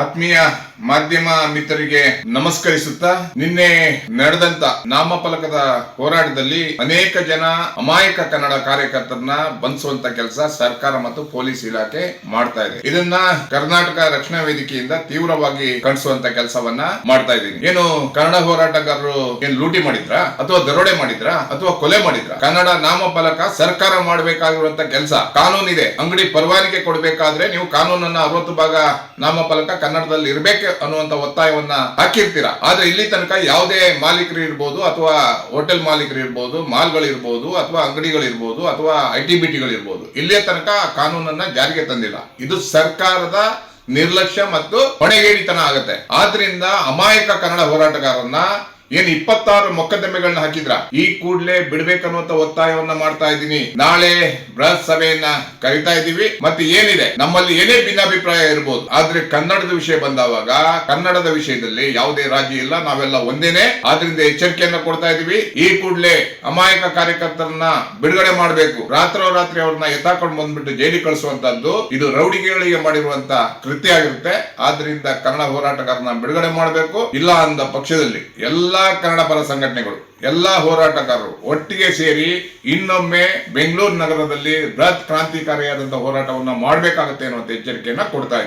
ಆತ್ಮೀಯ ಮಾಧ್ಯಮ ಮಿತ್ರರಿಗೆ ನಮಸ್ಕರಿಸುತ್ತಾ, ನಿನ್ನೆ ನಡೆದಂತ ನಾಮಫಲಕದ ಹೋರಾಟದಲ್ಲಿ ಅನೇಕ ಜನ ಅಮಾಯಕ ಕನ್ನಡ ಕಾರ್ಯಕರ್ತರನ್ನ ಬಂಧಿಸುವಂತ ಕೆಲಸ ಸರ್ಕಾರ ಮತ್ತು ಪೊಲೀಸ್ ಇಲಾಖೆ ಮಾಡ್ತಾ ಇದೆ. ಇದನ್ನ ಕರ್ನಾಟಕ ರಕ್ಷಣಾ ವೇದಿಕೆಯಿಂದ ತೀವ್ರವಾಗಿ ಖಂಡಿಸುವಂತ ಕೆಲಸವನ್ನ ಮಾಡ್ತಾ ಇದ್ದೀನಿ. ಏನು ಕನ್ನಡ ಹೋರಾಟಗಾರರು ಏನ್ ಲೂಟಿ ಮಾಡಿದ್ರ, ಅಥವಾ ದರೋಡೆ ಮಾಡಿದ್ರ, ಅಥವಾ ಕೊಲೆ ಮಾಡಿದ್ರ? ಕನ್ನಡ ನಾಮಫಲಕ ಸರ್ಕಾರ ಮಾಡಬೇಕಾಗಿರುವಂತ ಕೆಲಸ ಕಾನೂನಿದೆ. ಅಂಗಡಿ ಪರವಾನಿಗೆ ಕೊಡಬೇಕಾದ್ರೆ ನೀವು ಕಾನೂನನ್ನ ಅರವತ್ತು ಭಾಗ ನಾಮಫಲಕ ಕನ್ನಡದಲ್ಲಿ ಇರಬೇಕು ಅನ್ನುವಂತ ಒತ್ತಾಯವನ್ನ ಹಾಕಿರ್ತೀರಾ. ಆದ್ರೆ ಇಲ್ಲಿ ತನಕ ಯಾವುದೇ ಮಾಲೀಕರು ಇರ್ಬೋದು ಅಥವಾ ಹೋಟೆಲ್ ಮಾಲೀಕರು ಇರ್ಬೋದು, ಮಾಲ್ಗಳು ಇರ್ಬೋದು, ಅಥವಾ ಅಂಗಡಿಗಳು ಇರ್ಬೋದು, ಅಥವಾ ಐ ಟಿ ಬಿ ಟಿಗಳು ಇರ್ಬೋದು ಇಲ್ಲಿಯ ತನಕ ಕಾನೂನನ್ನ ಜಾರಿಗೆ ತಂದಿಲ್ಲ. ಇದು ಸರ್ಕಾರದ ನಿರ್ಲಕ್ಷ್ಯ ಮತ್ತು ಹೊಣೆಗೇಡಿತನ ಆಗುತ್ತೆ. ಆದ್ರಿಂದ ಅಮಾಯಕ ಕನ್ನಡ ಹೋರಾಟಗಾರರನ್ನ ಏನ್ ಇಪ್ಪತ್ತಾರು ಮೊಕದ್ದಮೆಗಳನ್ನ ಹಾಕಿದ್ರ? ಈ ಕೂಡ್ಲೆ ಬಿಡ್ಬೇಕನ್ನುವಂತ ಒತ್ತಾಯವನ್ನ ಮಾಡ್ತಾ ಇದ್ದೀನಿ. ನಾಳೆ ಬೃಹತ್ ಸಭೆಯನ್ನ ಕರಿತಾ ಇದ್ದೀವಿ. ಮತ್ತೆ ಏನಿದೆ? ನಮ್ಮಲ್ಲಿ ಏನೇ ಭಿನ್ನಾಭಿಪ್ರಾಯ ಇರಬಹುದು ಆದ್ರೆ ಕನ್ನಡದ ವಿಷಯ ಬಂದಾವಾಗ, ಕನ್ನಡದ ವಿಷಯದಲ್ಲಿ ಯಾವುದೇ ರಾಜಿ ಇಲ್ಲ. ನಾವೆಲ್ಲ ಒಂದೇನೆ. ಆದ್ರಿಂದ ಎಚ್ಚರಿಕೆಯನ್ನ ಕೊಡ್ತಾ ಇದೀವಿ ಈ ಕೂಡಲೇ ಅಮಾಯಕ ಕಾರ್ಯಕರ್ತರನ್ನ ಬಿಡುಗಡೆ ಮಾಡಬೇಕು. ರಾತ್ರೋರಾತ್ರಿ ಅವ್ರನ್ನ ಎತ್ತಾಕೊಂಡು ಬಂದ್ಬಿಟ್ಟು ಜೈಲಿಗೆ ಕಳಿಸುವಂತದ್ದು ಇದು ರೌಡಿಗೆಗಳಿಗೆ ಮಾಡಿರುವಂತ ಕೃತ್ಯ ಆಗಿರುತ್ತೆ. ಆದ್ರಿಂದ ಕನ್ನಡ ಹೋರಾಟಗಾರನ ಬಿಡುಗಡೆ ಮಾಡಬೇಕು. ಇಲ್ಲ ಅಂದ ಪಕ್ಷದಲ್ಲಿ ಎಲ್ಲಾ ಕನ್ನಡ ಪರ ಸಂಘಟನೆಗಳು, ಎಲ್ಲಾ ಹೋರಾಟಗಾರರು ಒಟ್ಟಿಗೆ ಸೇರಿ ಇನ್ನೊಮ್ಮೆ ಬೆಂಗಳೂರು ನಗರದಲ್ಲಿ ಬೃಹತ್ ಕ್ರಾಂತಿಕಾರಿಯಾದಂತಹ ಹೋರಾಟವನ್ನು ಮಾಡಬೇಕಾಗುತ್ತೆ ಅನ್ನುವಂಥ ಎಚ್ಚರಿಕೆಯನ್ನ ಕೊಡ್ತಾ